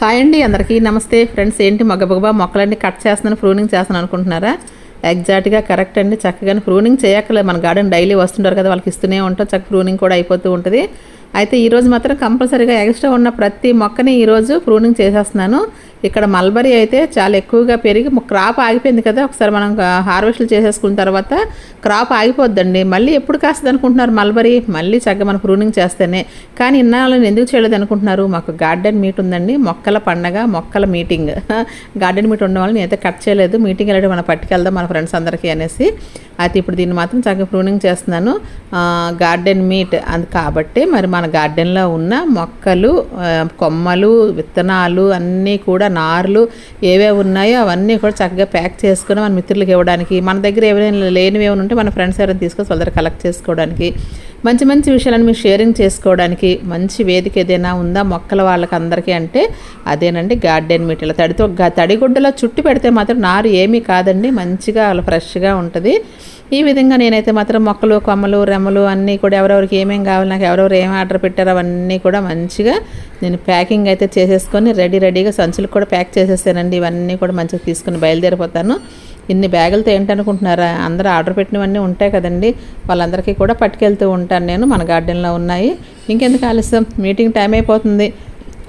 Hi అండి అందరికీ నమస్తే ఫ్రెండ్స్. ఏంటి మగబగబా? మొక్కలన్నీ కట్ చేస్తున్నాను ప్రూనింగ్ చేస్తాను అనుకుంటున్నారా? ఎగ్జాక్ట్గా కరెక్ట్ అండి. చక్కగా ప్రూనింగ్ చేయక్కర్లేదు. మన గార్డెన్ డైలీ వస్తుంటారు కదా వాళ్ళకి ఇస్తూనే ఉంటాం. చక్క ప్రూనింగ్ కూడా అయిపోతూ ఉంటుంది. అయితే ఈరోజు మాత్రం కంపల్సరీగా ఎక్స్ట్రా ఉన్న ప్రతి మొక్కని ఈరోజు ప్రూనింగ్ చేసేస్తున్నాను. ఇక్కడ మల్బరీ అయితే చాలా ఎక్కువగా పెరిగి క్రాప్ ఆగిపోయింది కదా. ఒకసారి మనం హార్వెస్ట్లు చేసేసుకున్న తర్వాత క్రాప్ ఆగిపోద్దండి. మళ్ళీ ఎప్పుడు కాస్తుంది అనుకుంటున్నారు మల్బరీ? మళ్ళీ చక్కగా మనం ప్రూనింగ్ చేస్తేనే. కానీ ఇన్నాళ్ళని ఎందుకు చేయలేదు అనుకుంటున్నారు? మాకు గార్డెన్ మీట్ ఉందండి. మొక్కల పండగ మొక్కల మీటింగ్. గార్డెన్ మీట్ ఉండడం వల్ల నేనైతే కట్ చేయలేదు. మీటింగ్ వెళ్ళడం మనం పట్టుకెళ్దాం మన ఫ్రెండ్స్ అందరికీ అనేసి. అయితే ఇప్పుడు దీన్ని మాత్రం చక్కగా ప్రూనింగ్ చేస్తున్నాను. గార్డెన్ మీట్ అది కాబట్టి మరి మన గార్డెన్లో ఉన్న మొక్కలు కొమ్మలు విత్తనాలు అన్నీ కూడా నార్లు ఏవే ఉన్నాయో అవన్నీ కూడా చక్కగా ప్యాక్ చేసుకుని మన మిత్రులకు ఇవ్వడానికి మన దగ్గర ఏమైనా లేనివి ఏమైనా ఉంటే మన ఫ్రెండ్స్ ఎవరైనా తీసుకొని వాళ్ళ దగ్గర కలెక్ట్ చేసుకోవడానికి మంచి మంచి విషయాలను మీరు షేరింగ్ చేసుకోవడానికి మంచి వేదిక ఏదైనా ఉందా మొక్కల వాళ్ళకి అందరికీ అంటే అదేనండి గార్డెన్ మీట్ తడితో గ- తడిగుడ్డలో చుట్టి పెడితే మాత్రం నారు ఏమీ కాదండి మంచిగా అలా ఫ్రెష్గా ఉంటుంది. ఈ విధంగా నేనైతే మాత్రం మొక్కలు కొమ్మలు రెమ్మలు అన్నీ కూడా ఎవరెవరికి ఏమేమి కావాలి నాకు ఎవరెవరు ఏం ఆర్డర్ పెట్టారో అవన్నీ కూడా మంచిగా నేను ప్యాకింగ్ అయితే చేసేసుకొని రెడీ రెడీగా సంచులకు కూడా ప్యాక్ చేసేసానండి ఇవన్నీ కూడా మంచిగా తీసుకుని బయలుదేరిపోతాను. ఇన్ని బ్యాగులతో ఏంటనుకుంటున్నారా? అందరూ ఆర్డర్ పెట్టినవన్నీ ఉంటాయి కదండి. వాళ్ళందరికీ కూడా పట్టుకెళ్తూ ఉంటాను నేను. మన గార్డెన్లో ఉన్నాయి. ఇంకెందుకు ఆలస్యం? మీటింగ్ టైం అయిపోతుంది.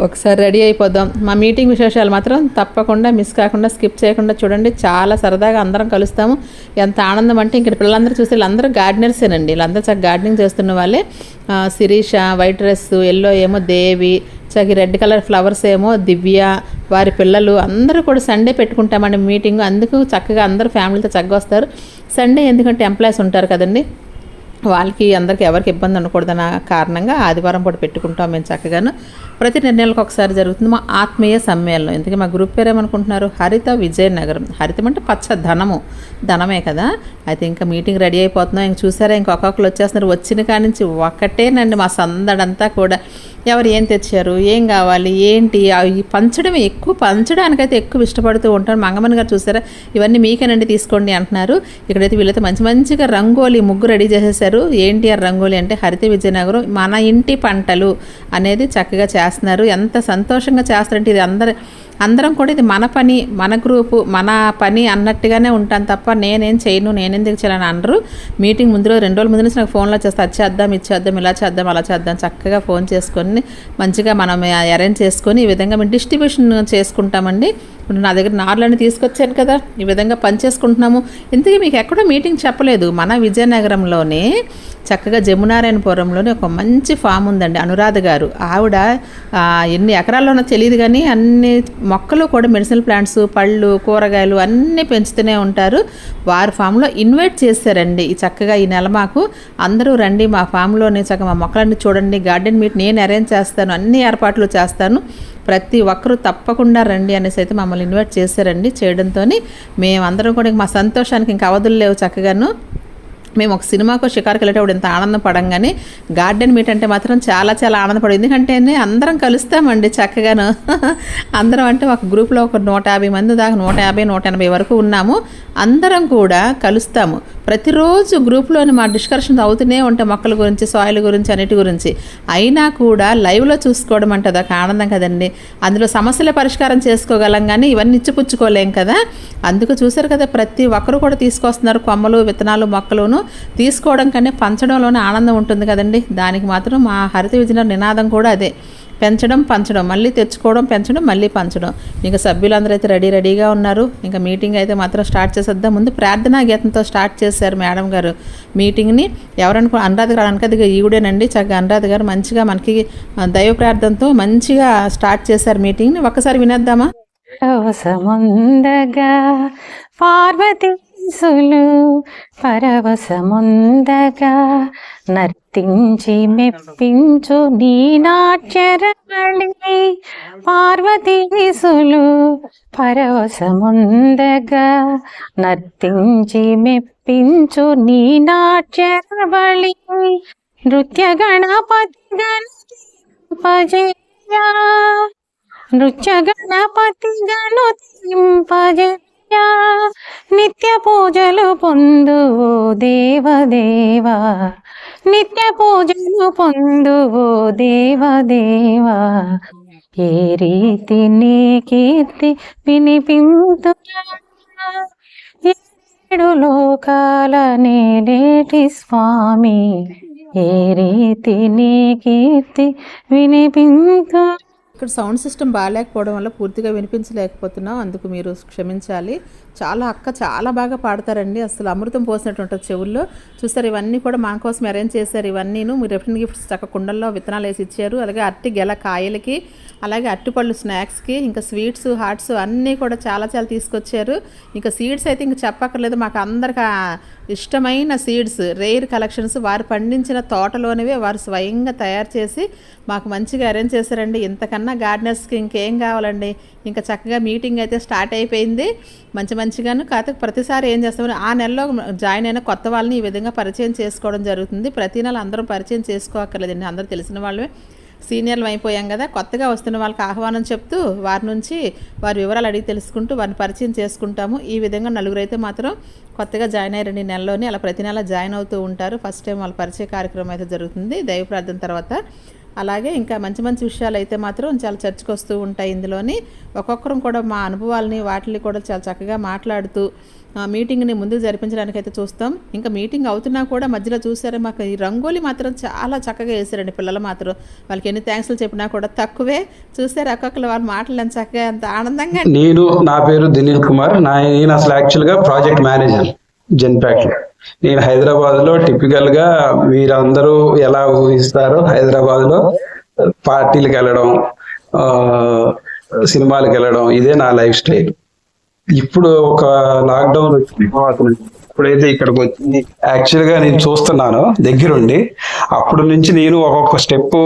ఒకసారి రెడీ అయిపోదాం. మా మీటింగ్ విశేషాలు మాత్రం తప్పకుండా మిస్ కాకుండా స్కిప్ చేయకుండా చూడండి. చాలా సరదాగా అందరం కలుస్తాము. ఎంత ఆనందం అంటే ఇక్కడ పిల్లలందరూ చూస్తే వీళ్ళందరూ గార్డెనర్సేనండి వీళ్ళందరూ చక్కగా గార్డెనింగ్ చేస్తున్న వాళ్ళే. శిరీష వైట్ డ్రెస్ ఎల్లో ఏమో దేవి చక్కగా రెడ్ కలర్ ఫ్లవర్స్ ఏమో దివ్య వారి పిల్లలు అందరూ కూడా సండే పెట్టుకుంటామండి మీటింగ్. అందుకు చక్కగా అందరూ ఫ్యామిలీతో చక్కగా వస్తారు. సండే ఎందుకంటే ఎంప్లాయీస్ ఉంటారు కదండి. వాళ్ళకి అందరికి ఎవరికి ఇబ్బంది ఉండకూడదన్న కారణంగా ఆదివారం పూట పెట్టుకుంటాం మేము చక్కగాను. ప్రతి నిర్ణయాలకు ఒకసారి జరుగుతుంది మా ఆత్మీయ సమ్మేళనం. ఎందుకంటే మా గ్రూప్ పేరు ఏమనుకుంటున్నారు? హరిత విజయనగరం. హరితం అంటే పచ్చ ధనము. ధనమే కదా? అయితే ఇంకా మీటింగ్ రెడీ అయిపోతున్నాం. ఇంక చూసారా ఇంక ఒక్కొక్కరు వచ్చేస్తున్నారు. వచ్చిన కాడి నుంచి ఒకటేనండి మా సందడంతా కూడా. ఎవరు ఏం తెచ్చారు? ఏం కావాలి? ఏంటి? అవి పంచడం ఎక్కువ పంచడానికైతే ఎక్కువ ఇష్టపడుతూ ఉంటాను మంగమ్మని గారు చూసారా? ఇవన్నీ మీకేనండి తీసుకోండి అంటున్నారు. ఇక్కడైతే వీళ్ళైతే మంచి మంచిగా రంగోలీ ముగ్గు రెడీ చేసేసారు. ఏంటి ఆ రంగోలీ అంటే హరిత విజయనగరం మన ఇంటి పంటలు అనేది చక్కగా చేస్తారు. చేస్తున్నారు. ఎంత సంతోషంగా చేస్తారంటే ఇది అందరు అందరం కూడా ఇది మన పని మన గ్రూపు మన పని అన్నట్టుగానే ఉంటాను తప్ప నేనేం చేయను నేనెందుకు చేయాలని అనరు. మీటింగ్ ముందు రోజు రెండు రోజుల ముందు నుంచి నాకు ఫోన్లో చేస్తే అది చేద్దాం ఇది చేద్దాం ఇలా చేద్దాం అలా చేద్దాం. చక్కగా ఫోన్ చేసుకొని మంచిగా మనం అరేంజ్ చేసుకొని ఈ విధంగా మేము డిస్ట్రిబ్యూషన్ చేసుకుంటామండి. ఇప్పుడు నా దగ్గర నార్లన్నీ తీసుకొచ్చాను కదా ఈ విధంగా పనిచేసుకుంటున్నాము ఇంతకీ మీకు ఎక్కడో మీటింగ్ చెప్పలేదు. మన విజయనగరంలోనే చక్కగా జమునారాయణపురంలోనే ఒక మంచి ఫామ్ ఉందండి అనురాధ గారు. ఆవిడ ఎన్ని ఎకరాల్లోనో తెలియదు కానీ అన్ని మొక్కలు కూడా మెడిసినల్ ప్లాంట్స్ పళ్ళు కూరగాయలు అన్నీ పెంచుతూనే ఉంటారు. వారి ఫామ్లో ఇన్వైట్ చేశారండి. ఈ చక్కగా ఈ నెల మాకు అందరూ రండి మా ఫామ్లోనే చక్కగా మా మొక్కలన్నీ చూడండి గార్డెన్ మీట్ నేను అరేంజ్ చేస్తాను అన్ని ఏర్పాట్లు చేస్తాను. ప్రతి ఒక్కరూ తప్పకుండా రండి అనేసి అయితే మమ్మల్ని ఇన్వైట్ చేశారండి చేయడంతో మేమందరం కూడా మా సంతోషానికి ఇంకా అవధులు లేవు చక్కగాను. మేము ఒక సినిమాకు షికారుకి వెళ్ళేటప్పుడు ఎంత ఆనందపడంగానే గార్డెన్ మీట్ అంటే మాత్రం చాలా చాలా ఆనందపడి ఎందుకంటే అందరం కలుస్తామండి చక్కగాను. అందరం అంటే ఒక గ్రూప్లో ఒక నూట యాభై మంది దాకా నూట యాభై నూట ఎనభై వరకు ఉన్నాము. అందరం కూడా కలుస్తాము. ప్రతిరోజు గ్రూప్లోని మా డిస్కషన్స్ అవుతూనే ఉంటాయి మొక్కల గురించి సాయిల్ గురించి అన్నిటి గురించి. అయినా కూడా లైవ్లో చూసుకోవడం అంటే అదొక ఆనందం కదండి. అందులో సమస్యల పరిష్కారం చేసుకోగలం కానీ ఇవన్నీ ఇచ్చిపుచ్చుకోలేం కదా. అందుకు చూసారు కదా ప్రతి ఒక్కరు కూడా తీసుకొస్తున్నారు కొమ్మలు విత్తనాలు మొక్కలును. తీసుకోవడం కంటే పంచడంలోనే ఆనందం ఉంటుంది కదండి. దానికి మాత్రం మా హరిత విజయ నినాదం కూడా అదే. పెంచడం పంచడం మళ్ళీ తెచ్చుకోవడం పెంచడం మళ్ళీ పంచడం. ఇంకా సభ్యులందరూ అయితే రెడీ రెడీగా ఉన్నారు. ఇంకా మీటింగ్ అయితే మాత్రం స్టార్ట్ చేసేద్దాం. ముందు ప్రార్థనా గీతంతో స్టార్ట్ చేశారు మేడం గారు. మీటింగ్ని ఎవరనుకో అనురాధ గారు అనకదిగా ఈవిడేనండి. చక్కగా అనురాధ గారు మంచిగా మనకి దైవ ప్రార్థనతో మంచిగా స్టార్ట్ చేశారు మీటింగ్ని. ఒక్కసారి వినేద్దామా? పార్వతి మనసులు పరవశముందగా నర్తించి మెప్పించు నీ నాట్యరళి పార్వతీసులు పరవశముందగా నర్తించి మెప్పించు నీ నాట్యరవళి నృత్య గణపతి గణపజయా నృత్య గణపతి గణతింపజయ నిత్య పూజలు పొందు ఓ దేవదేవా. నిత్య పూజలు పొందు ఓ దేవదేవా. ఏ రీతి నీ కీర్తి వినిపింతునా? ఏడు లోకాల నేటి స్వామి. ఏ రీతి నీ కీర్తి వినిపింతు ఇక్కడ సౌండ్ సిస్టమ్ బాగాలేకపోవడం వల్ల పూర్తిగా వినిపించలేకపోతున్నాం. అందుకు మీరు క్షమించాలి. చాలా అక్క చాలా బాగా పాడతారండి. అసలు అమృతం పోసినట్టు ఉంటుంది చెవుల్లో. చూస్తారు ఇవన్నీ కూడా మా కోసం అరేంజ్ చేశారు. ఇవన్నీను మీరు రిఫరెంట్ గిఫ్ట్స్ చక్క కుండల్లో విత్తనాలు వేసి ఇచ్చారు. అలాగే అరటి గెల కాయలకి అలాగే అరటిపళ్ళు స్నాక్స్కి ఇంకా స్వీట్స్ హాట్స్ అన్నీ కూడా చాలా చాలా తీసుకొచ్చారు. ఇంకా సీడ్స్ అయితే ఇంక చెప్పక్కర్లేదు. మాకు అందరికి ఇష్టమైన సీడ్స్ రేర్ కలెక్షన్స్ వారు పండించిన తోటలోనివే వారు స్వయంగా తయారు చేసి మాకు మంచిగా అరేంజ్ చేశారండి. ఇంతకన్నా గార్డెనర్స్కి ఇంకేం కావాలండి? ఇంకా చక్కగా మీటింగ్ అయితే స్టార్ట్ అయిపోయింది. మంచి మంచిగాను కాకపోతే ప్రతిసారి ఏం చేస్తామని ఆ నెలలో జాయిన్ అయిన కొత్త వాళ్ళని ఈ విధంగా పరిచయం చేసుకోవడం జరుగుతుంది. ప్రతి నెల అందరం పరిచయం చేసుకోక్కర్లేదండి. అందరూ తెలిసిన వాళ్ళే సీనియర్లు అయిపోయాం కదా. కొత్తగా వస్తున్న వాళ్ళకి ఆహ్వానం చెప్తూ వారి నుంచి వారి వివరాలు అడిగి తెలుసుకుంటూ వారిని పరిచయం చేసుకుంటాము. ఈ విధంగా నలుగురు అయితే మాత్రం కొత్తగా జాయిన్ అయ్యారు ఈ నెలలోనే. అలా ప్రతి నెల జాయిన్ అవుతూ ఉంటారు. ఫస్ట్ టైం వాళ్ళ పరిచయ కార్యక్రమం అయితే జరుగుతుంది. దైవ ప్రార్థన తర్వాత అలాగే ఇంకా మంచి మంచి విషయాలు అయితే మాత్రం చాలా చర్చకు వస్తూ ఉంటాయి ఇందులోని. ఒక్కొక్కరం కూడా మా అనుభవాలని వాటిని కూడా చాలా చక్కగా మాట్లాడుతూ ఆ మీటింగ్ని ముందుకు జరిపించడానికి అయితే చూస్తాం. ఇంకా మీటింగ్ అవుతున్నా కూడా మధ్యలో చూసారా మాకు ఈ రంగోలీ మాత్రం చాలా చక్కగా వేసారండి పిల్లలు మాత్రం. వాళ్ళకి ఎన్ని థ్యాంక్స్లు చెప్పినా కూడా తక్కువే. చూసారు ఒక్కొక్కరు వాళ్ళు మాటలు ఎంత చక్కగా ఎంత ఆనందంగా నేను నా పేరు దినీల్ కుమార్. నా నేను అసలు యాక్చువల్గా ప్రాజెక్ట్ మేనేజర్ జెన్పాక్ నేను హైదరాబాద్లో టిపికల్గా వీరందరూ ఎలా ఊహిస్తారో హైదరాబాద్లో పార్టీలకు వెళ్ళడం ఆ, సినిమాలకు వెళ్ళడం ఇదే నా లైఫ్ స్టైల్. ఇప్పుడు ఒక లాక్డౌన్ వచ్చింది. ఇప్పుడైతే ఇక్కడికి వచ్చి యాక్చువల్గా నేను చూస్తున్నాను దగ్గరుండి. అప్పుడు నుంచి నేను ఒక్కొక్క స్టెప్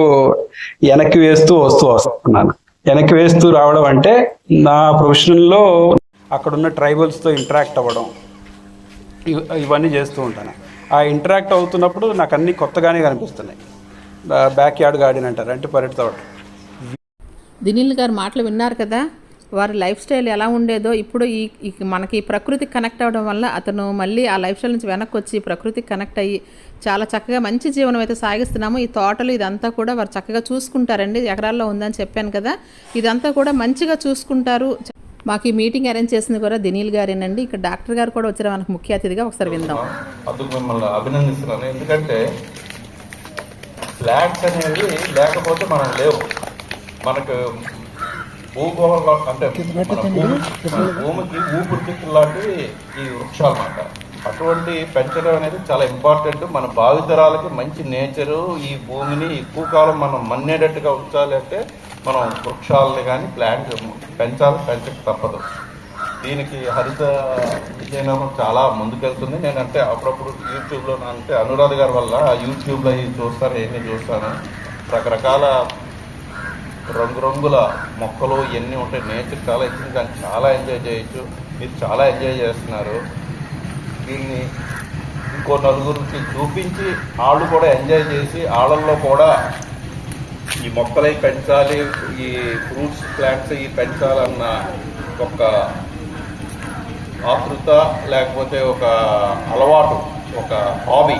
వెనక్కి వేస్తూ వస్తూ వస్తున్నాను. వెనక్కి వేస్తూ రావడం అంటే నా ప్రొఫెషన్లో అక్కడున్న ట్రైబల్స్తో ఇంటరాక్ట్ అవ్వడం. ఇవన్నీ చేస్తూ ఉంటాను. ఆ ఇంటరాక్ట్ అవుతున్నప్పుడు నాకు అన్ని కొత్తగానే కనిపిస్తున్నాయి. బ్యాక్ యార్డ్ గార్డెన్ అంటారు అంటే పర్యట తోట. దినీల్ గారు మాటలు విన్నారు కదా వారి లైఫ్ స్టైల్ ఎలా ఉండేదో ఇప్పుడు ఈ మనకి ఈ ప్రకృతికి కనెక్ట్ అవ్వడం వల్ల అతను మళ్ళీ ఆ లైఫ్ స్టైల్ నుంచి వెనక్కి వచ్చి ప్రకృతికి కనెక్ట్ అయ్యి చాలా చక్కగా మంచి జీవనం అయితే సాగిస్తున్నాము. ఈ తోటలు ఇదంతా కూడా వారు చక్కగా చూసుకుంటారండి. ఎకరాల్లో ఉందని చెప్పాను కదా ఇదంతా కూడా మంచిగా చూసుకుంటారు. మాకు ఈ మీటింగ్ అరేంజ్ చేసింది కూడా దినీల్ గారేనండి. ఇక్కడ డాక్టర్ గారు కూడా వచ్చారు మనకు ముఖ్య అతిథిగా ఒకసారి విందాం. అందుకు మిమ్మల్ని అభినందిస్తున్నాను. ఎందుకంటే ఫ్లాట్స్ అనేవి లేకపోతే మనం లేవు. మనకు భూగోళం అంటే భూమికి ఊపిరితిత్తులు లాంటివి ఈ వృక్షాలు అన్నమాట అటువంటి పెంచడం అనేది చాలా ఇంపార్టెంట్ మన భావితరాలకి మంచి నేచరు. ఈ భూమిని ఎక్కువ కాలం మనం మన్నేటట్టుగా ఉంచాలి అంటే మనం వృక్షాలని కానీ ప్లాంట్ పెంచాలి పెంచక తప్పదు. దీనికి హరిత విజయనగరం చాలా ముందుకెళ్తుంది. నేనంటే అప్పుడప్పుడు యూట్యూబ్లో అంటే అనురాధ గారి వల్ల యూట్యూబ్లో ఇవి చూస్తాను ఎన్ని చూస్తాను. రకరకాల రంగురంగుల మొక్కలు ఇవన్నీ ఉంటాయి నేచర్ చాలా ఇచ్చింది. దాన్ని చాలా ఎంజాయ్ చేయొచ్చు. మీరు చాలా ఎంజాయ్ చేస్తున్నారు. దీన్ని ఇంకో నలుగురికి చూపించి వాళ్ళు కూడా ఎంజాయ్ చేసి వాళ్ళల్లో కూడా ఈ మొక్కలై పెంచాలి? ఈ ఫ్రూట్స్ ప్లాంట్స్ ఈ పెంచాలన్న ఒక ఆతృత లేకపోతే ఒక అలవాటు ఒక హాబీ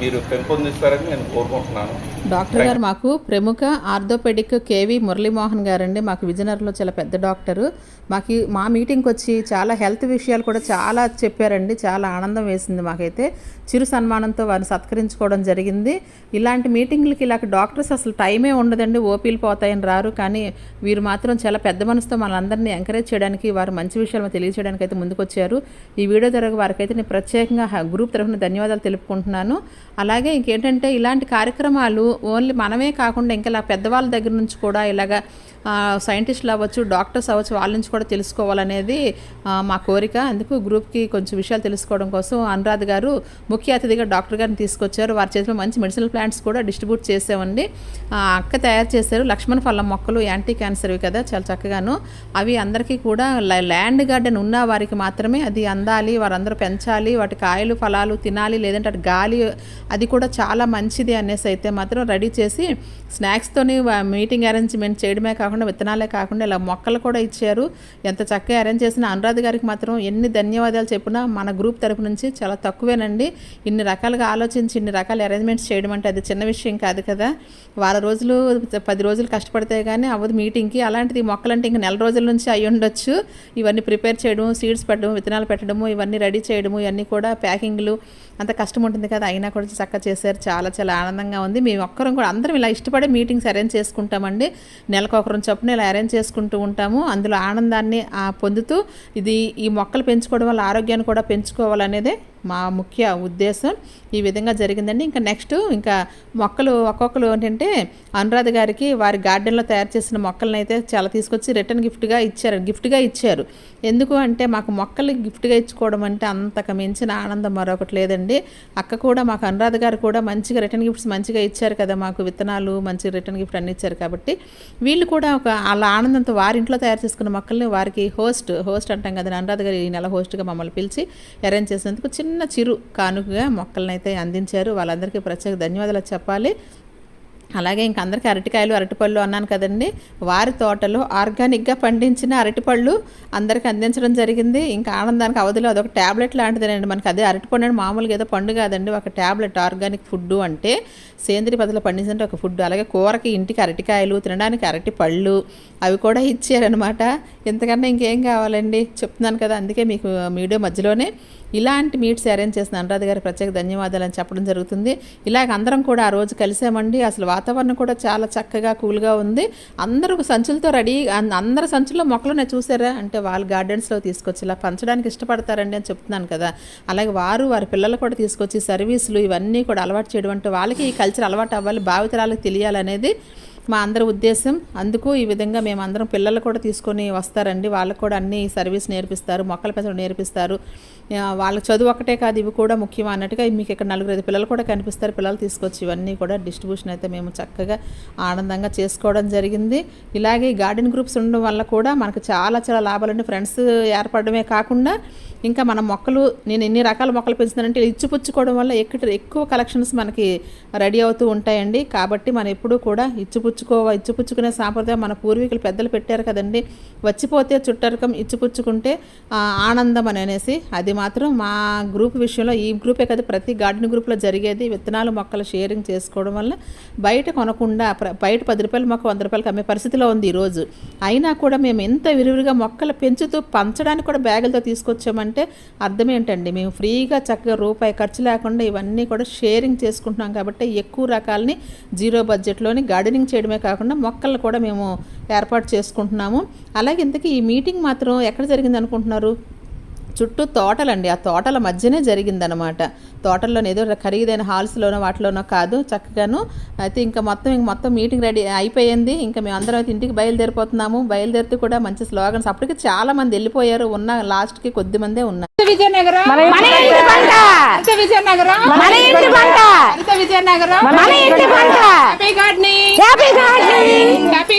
మీరు పెంపొందిస్తారని నేను కోరుకుంటున్నాను. డాక్టర్ గారు మాకు ప్రముఖ ఆర్థోపెడిక్ కేవి మురళీమోహన్ గారండి. మాకు విజయనగరంలో చాలా పెద్ద డాక్టరు. మాకు మా మీటింగ్కి వచ్చి చాలా హెల్త్ విషయాలు కూడా చాలా చెప్పారండి. చాలా ఆనందం వేసింది మాకైతే. చిరు సన్మానంతో వారిని సత్కరించుకోవడం జరిగింది. ఇలాంటి మీటింగ్లకి ఇలా డాక్టర్స్ అసలు టైమే ఉండదండి. ఓపీలు పోతాయని రారు. కానీ వీరు మాత్రం చాలా పెద్ద మనసుతో మనందరినీ ఎంకరేజ్ చేయడానికి వారు మంచి విషయాలు తెలియజేయడానికి అయితే ముందుకొచ్చారు. ఈ వీడియో ద్వారా వారికైతే నేను ప్రత్యేకంగా గ్రూప్ తరఫున ధన్యవాదాలు తెలుపుకుంటున్నాను. అలాగే ఇంకేంటంటే ఇలాంటి కార్యక్రమాలు ఓన్లీ మనమే కాకుండా ఇంకా ఇలా పెద్దవాళ్ళ దగ్గర నుంచి కూడా ఇలాగా సైంటిస్టులు అవ్వచ్చు డాక్టర్స్ అవ్వచ్చు వాళ్ళ నుంచి కూడా తెలుసుకోవాలనేది మా కోరిక. అందుకు గ్రూప్కి కొంచెం విషయాలు తెలుసుకోవడం కోసం అనురాధ్ గారు ముఖ్య అతిథిగా డాక్టర్ గారిని తీసుకొచ్చారు. వారి చేతిలో మంచి మెడిసినల్ ప్లాంట్స్ కూడా డిస్ట్రిబ్యూట్ చేసామండి అక్క తయారు చేశారు. లక్ష్మణ ఫలం మొక్కలు యాంటీ క్యాన్సర్వి కదా చాలా చక్కగాను. అవి అందరికీ కూడా ల్యాండ్ గార్డెన్ ఉన్న వారికి మాత్రమే అది అందాలి వారందరూ పెంచాలి వాటి కాయలు ఫలాలు తినాలి లేదంటే అటు గాలి అది కూడా చాలా మంచిది అనేసి అయితే మాత్రం మాత్రం రెడీ చేసి స్నాక్స్తోని మీటింగ్ అరేంజ్మెంట్ చేయడమే కాకుండా విత్తనాలే కాకుండా ఇలా మొక్కలు కూడా ఇచ్చారు. ఎంత చక్కగా అరేంజ్ చేసిన అనురాధ గారికి మాత్రం ఎన్ని ధన్యవాదాలు చెప్పినా మన గ్రూప్ తరపు నుంచి చాలా తక్కువేనండి. ఇన్ని రకాలుగా ఆలోచించి ఇన్ని రకాల అరేంజ్మెంట్స్ చేయడం అంటే అది చిన్న విషయం కాదు కదా. వారం రోజులు పది రోజులు కష్టపడితే కానీ అవ్వదు మీటింగ్కి అలాంటిది మొక్కలంటే ఇంక నెల రోజుల నుంచి అయి ఉండొచ్చు. ఇవన్నీ ప్రిపేర్ చేయడం సీడ్స్ పెట్టడం విత్తనాలు పెట్టడము ఇవన్నీ రెడీ చేయడము ఇవన్నీ కూడా ప్యాకింగ్లు అంత కష్టం ఉంటుంది కదా అయినా కూడా చక్కగా చేశారు. చాలా చాలా ఆనందంగా ఉంది. మేము ఒక్కరం కూడా అందరం ఇలా ఇష్టపడే మీటింగ్స్ అరేంజ్ చేసుకుంటామండి. నెలకు ఒకరం చొప్పున ఇలా అరేంజ్ చేసుకుంటూ ఉంటాము. అందులో ఆనందాన్ని పొందుతూ ఇది ఈ మొక్కలు పెంచుకోవడం వల్ల ఆరోగ్యాన్ని కూడా పెంచుకోవాలనేదే మా ముఖ్య ఉద్దేశం ఈ విధంగా జరిగిందండి. ఇంకా నెక్స్ట్ ఇంకా మొక్కలు ఒక్కొక్కరు ఏంటంటే అనురాధ గారికి వారి గార్డెన్లో తయారు చేసిన మొక్కలను అయితే చాలా తీసుకొచ్చి రిటర్న్ గిఫ్ట్గా ఇచ్చారు గిఫ్ట్గా ఇచ్చారు. ఎందుకు అంటే మాకు మొక్కలు గిఫ్ట్గా ఇచ్చుకోవడం అంటే అంతకు మించిన ఆనందం మరొకటి లేదండి. అక్క కూడా మాకు అనురాధ గారు కూడా మంచిగా రిటర్న్ గిఫ్ట్స్ మంచిగా ఇచ్చారు కదా మాకు విత్తనాలు మంచి రిటర్న్ గిఫ్ట్ అన్ని ఇచ్చారు కాబట్టి వీళ్ళు కూడా ఒక అలా ఆనందంతో వారి ఇంట్లో తయారు చేసుకున్న మొక్కల్ని వారికి హోస్ట్ హోస్ట్ అంటాం కదా అనురాధ గారు ఈ నెల హోస్ట్గా మమ్మల్ని పిలిచి అరేంజ్ చేసినందుకు చిన్న చిన్న చిరు కానుకగా మొక్కలను అయితే అందించారు. వాళ్ళందరికీ ప్రత్యేక ధన్యవాదాలు చెప్పాలి. అలాగే ఇంక అందరికీ అరటికాయలు అరటిపళ్ళు అన్నాను కదండి. వారి తోటలో ఆర్గానిక్గా పండించిన అరటిపళ్ళు అందరికీ అందించడం జరిగింది. ఇంకా ఆనందానికి అవధిలో అదొక ట్యాబ్లెట్ లాంటిదేనండి. మనకి అదే అరటిపండు అని మామూలుగా ఏదో పండు కాదండి. ఒక ట్యాబ్లెట్ ఆర్గానిక్ ఫుడ్ అంటే సేంద్రియ పద్ధతిలో పండించిన ఒక ఫుడ్ అలాగే కూరకి ఇంటికి అరటికాయలు తినడానికి అరటిపళ్ళు అవి కూడా ఇచ్చారనమాట ఇంతకన్నా ఇంకేం కావాలండి? చెప్తున్నాను కదా అందుకే మీకు వీడియో మధ్యలోనే ఇలాంటి మీట్స్ అరేంజ్ చేసిన అనురాధ గారి ప్రత్యేక ధన్యవాదాలు అని చెప్పడం జరుగుతుంది. ఇలాగ అందరం కూడా ఆ రోజు కలిసామండి. అసలు వాతావరణం కూడా చాలా చక్కగా కూల్గా ఉంది. అందరూ సంచులతో రెడీ అందరు అందరి సంచుల్లో మొక్కలునే చూసారా? అంటే వాళ్ళు గార్డెన్స్లో తీసుకొచ్చి ఇలా పంచడానికి ఇష్టపడతారండి అని చెప్తున్నాను కదా. అలాగే వారు వారి పిల్లలు కూడా తీసుకొచ్చి సర్వీసులు ఇవన్నీ కూడా అలవాటు చేయడం అంటే వాళ్ళకి ఈ కల్చర్ అలవాటు అవ్వాలి భావితరాలకు తెలియాలనేది మా అందరి ఉద్దేశం. అందుకు ఈ విధంగా మేము అందరం పిల్లలు కూడా తీసుకొని వస్తారండి. వాళ్ళకు కూడా అన్ని సర్వీస్ నేర్పిస్తారు మొక్కల పెంచడం నేర్పిస్తారు. వాళ్ళ చదువు ఒకటే కాదు ఇవి కూడా ముఖ్యం అన్నట్టుగా మీకు ఇక్కడ నలుగురు ఐదు పిల్లలు కూడా కనిపిస్తారు. పిల్లలు తీసుకొచ్చి ఇవన్నీ కూడా డిస్ట్రిబ్యూషన్ అయితే మేము చక్కగా ఆనందంగా చేసుకోవడం జరిగింది. ఇలాగే ఈ గార్డెన్ గ్రూప్స్ ఉండడం వల్ల కూడా మనకు చాలా చాలా లాభాలండి. ఫ్రెండ్స్ ఏర్పడమే కాకుండా ఇంకా మన మొక్కలు నేను ఎన్ని రకాల మొక్కలు పెంచుతానంటే ఇచ్చిపుచ్చుకోవడం వల్ల ఎక్కువ కలెక్షన్స్ మనకి రెడీ అవుతూ ఉంటాయండి. కాబట్టి మనం ఎప్పుడూ కూడా ఇచ్చిపుచ్చుకోవా ఇచ్చిపుచ్చుకునే సాంప్రదాయం మన పూర్వీకులు పెద్దలు పెట్టారు కదండి. వచ్చిపోతే చుట్టరకం ఇచ్చిపుచ్చుకుంటే ఆనందం అని అనేసి. అది మాత్రం మా గ్రూప్ విషయంలో ఈ గ్రూపే కదా ప్రతి గార్డెన్ గ్రూప్లో జరిగేది. విత్తనాలు మొక్కలు షేరింగ్ చేసుకోవడం వల్ల బయట కొనకుండా బయట పది రూపాయలు మొక్క వంద రూపాయలకి అమ్మే పరిస్థితిలో ఉంది ఈరోజు. అయినా కూడా మేము ఎంత విరివిగా మొక్కలు పెంచుతూ పంచడానికి కూడా బ్యాగులతో తీసుకొచ్చామంటే అర్థం ఏంటండి మేము ఫ్రీగా చక్కగా రూపాయి ఖర్చు లేకుండా ఇవన్నీ కూడా షేరింగ్ చేసుకుంటున్నాం కాబట్టి ఎక్కువ రకాలని జీరో బడ్జెట్లోని గార్డెనింగ్ చేయడం చేయడమే కాకుండా మొక్కలు కూడా మేము ఏర్పాటు చేసుకుంటున్నాము. అలాగే ఇంతకీ ఈ మీటింగ్ మాత్రం ఎక్కడ జరిగింది అనుకుంటున్నారు చుట్టూ తోటలండి. ఆ తోటల మధ్యనే జరిగిందనమాట. తోటల్లో ఏదో ఖరీదైన హాల్స్లోనో వాటిలోనో కాదు చక్కగాను. అయితే ఇంకా మొత్తం ఇంక మొత్తం మీటింగ్ రెడీ అయిపోయింది. ఇంకా మేము అందరం అయితే ఇంటికి బయలుదేరిపోతున్నాము. బయలుదేరుతూ కూడా మంచి స్లోగన్స్. అప్పటికి చాలా మంది వెళ్ళిపోయారు. ఉన్న లాస్ట్కి కొద్ది మందే ఉన్నారు విజయనగరం మన ఇంటి పంట అంత విజయనగరం! మన ఇంటి పంట అంత విజయనగరం! మన ఇంటి పంట హ్యాపీ గార్డెనింగ్ హ్యాపీ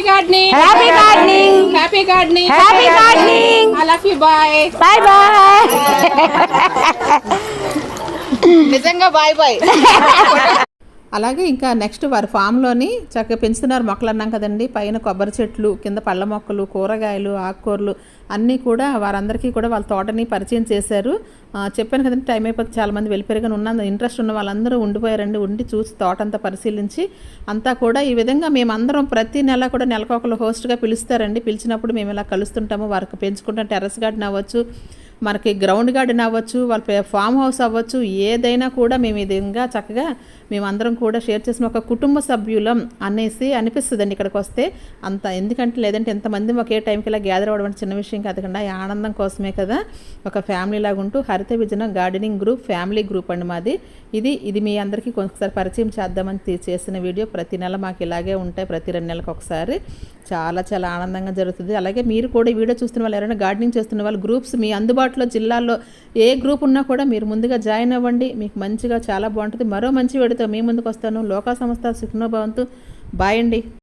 నిజంగా బాయ్ బాయ్. అలాగే ఇంకా నెక్స్ట్ వారి ఫామ్లోని చక్కగా పెంచుతున్నారు మొక్కలు అన్నాం కదండి. పైన కొబ్బరి చెట్లు కింద పళ్ళ మొక్కలు కూరగాయలు ఆకుకూరలు అన్నీ కూడా వారందరికీ కూడా వాళ్ళ తోటని పరిచయం చేశారు. చెప్పాను కదండి టైం అయిపోతే చాలా మంది వెళ్ళిపోయారు కానీ ఉన్న ఇంట్రెస్ట్ ఉన్న వాళ్ళందరూ ఉండిపోయారండి ఉండి చూసి తోట అంతా పరిశీలించి అంతా కూడా ఈ విధంగా మేమందరం ప్రతి నెల కూడా నెలకొకరు హోస్ట్గా పిలుస్తారండి. పిలిచినప్పుడు మేము ఇలా కలుస్తుంటాము వారికి పెంచుకుంటాం టెర్రస్ గార్డెన్ అవ్వచ్చు మనకి గ్రౌండ్ గార్డెన్ అవ్వచ్చు వాళ్ళ పే- ఫామ్ హౌస్ అవ్వచ్చు ఏదైనా కూడా మేము ఈ విధంగా చక్కగా మేమందరం కూడా షేర్ చేసిన ఒక కుటుంబ సభ్యులం అనేసి అనిపిస్తుందండి ఇక్కడికి వస్తే. అంత ఎందుకంటే లేదంటే ఎంతమంది ఒకే టైంకి ఇలా గ్యాదర్ అవ్వడం చిన్న విషయం కాదు కదకుండా. ఈ ఆనందం కోసమే కదా ఒక ఫ్యామిలీ లాగా ఉంటూ Haritha విజన gardening group family group అండి మాది. ఇది ఇది మీ అందరికీ కొంచెంసారి పరిచయం చేద్దామని చేసిన వీడియో. ప్రతి నెల మాకు ఇలాగే ఉంటాయి. ప్రతి రెండు నెలలకు ఒకసారి. చాలా చాలా ఆనందంగా జరుగుతుంది. అలాగే మీరు కూడా వీడియో చూస్తున్న వాళ్ళు ఎవరైనా గార్డెనింగ్ చేస్తున్న వాళ్ళు గ్రూప్స్ మీ అందుబాటులో జిల్లాల్లో ఏ గ్రూప్ ఉన్నా కూడా మీరు ముందుగా జాయిన్ అవ్వండి. మీకు మంచిగా చాలా బాగుంటుంది. మరో మంచి వీడితో మీ ముందుకు వస్తాను. లోకా సంస్థ సుఖనోభవంతు బాయ్ అండి.